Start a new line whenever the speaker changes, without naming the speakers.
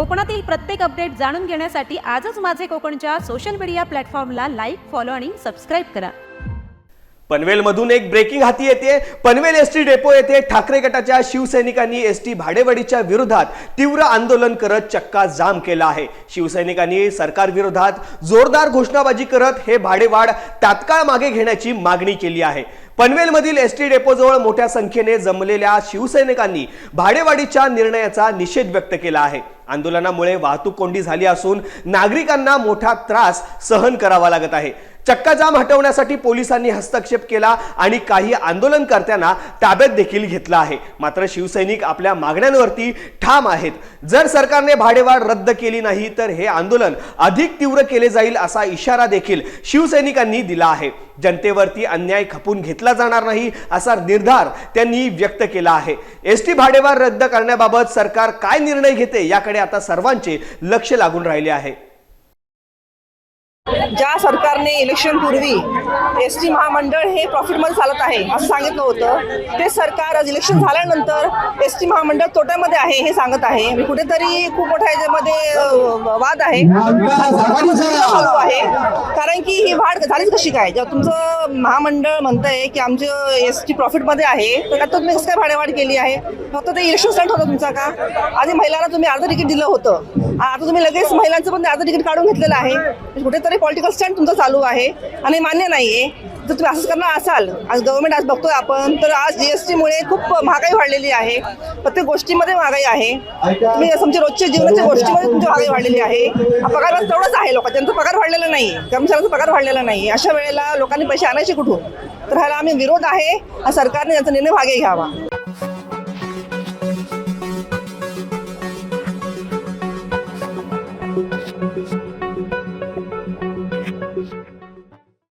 कोकणातील प्रत्येक अपडेट जाणून घेण्यासाठी आजच माझे कोकणच्या सोशल मीडिया प्लॅटफॉर्मला लाईक फॉलो आणि सबस्क्राईब करा.
पनवेलमधून एक ब्रेकिंग हाती येते. पनवेल एस टी डेपो येथे ठाकरे गटाच्या शिवसैनिकांनी एस टी भाडेवाढीच्या विरोधात तीव्र आंदोलन करत चक्का जाम केला आहे. शिवसैनिकांनी सरकार विरोधात जोरदार घोषणाबाजी करत हे भाडेवाढ तात्काळ मागे घेण्याची मागणी केली आहे. पनवेलमधील एस टी डेपोजवळ मोठ्या संख्येने जमलेल्या शिवसैनिकांनी भाडेवाढीच्या निर्णयाचा निषेध व्यक्त केला आहे. आंदोलनामुळे वाहतूक कोंडी झाली असून नागरिकांना मोठा त्रास सहन करावा लागत आहे. चक्काजाम हटवण्यासाठी पोलिसांनी हस्तक्षेप केला आणि काही आंदोलनकर्त्यांना ताब्यात देखील घेतला आहे. मात्र शिवसैनिक आपल्या मागण्यांवरती ठाम आहेत. जर सरकारने भाडेवाढ रद्द केली नाही तर हे आंदोलन अधिक तीव्र केले जाईल असा इशारा देखील शिवसैनिकांनी दिला आहे. जनतेवरती अन्याय खपून घेतला जाणार नाही असा निर्धार त्यांनी व्यक्त केला आहे. एस टी भाडेवाढ रद्द करण्याबाबत सरकार काय निर्णय घेते याकडे आता सर्वांचे लक्ष लागून राहिले आहे.
ज्या सरकारने इलेक्शन पूर्वी एस टी महामंडळ हे प्रॉफिटमध्ये चालत आहे असं सांगितलं होतं ते सरकार आज इलेक्शन झाल्यानंतर एस टी महामंडळ तोट्यामध्ये आहे हे सांगत आहे. कुठेतरी खूप मोठ्या याच्यामध्ये वाद आहे. कारण की ही वाढ झालीच कशी काय? जेव्हा तुमचं महामंडळ म्हणतंय की आमचं एस टी प्रॉफिटमध्ये आहे तर आता तुम्ही कसं काय भाडेवाढ केली आहे? फक्त ते इलेक्शन स्टंट होतं तुमचा का? आधी महिलांना तुम्ही अर्ध तिकीट दिलं होतं. आता तुम्ही लगेच महिलांचं पण अर्ध तिकीट काढून घेतलेलं आहे. म्हणजे कुठेतरी पॉलिटिकल स्टँड तुमचं चालू आहे आणि मान्य नाही आहे जर तुम्ही असंच करणार असाल आज गव्हर्नमेंट आज बघतोय आपण तर आज जीएसटीमुळे खूप महागाई वाढलेली आहे. प्रत्येक गोष्टीमध्ये महागाई आहे. तुम्ही तुमच्या रोजच्या जीवनाच्या गोष्टीमध्ये तुमची महागाई वाढलेली आहे. पगार तेवढंच आहे लोक त्यांचा पगार वाढलेला नाही. कर्मचाऱ्यांचा पगार वाढलेला नाही. अशा वेळेला लोकांनी पैसे आणायचे कुठून? तर ह्याला आम्ही विरोध आहे आणि सरकारने याचा निर्णय मागे घ्यावा.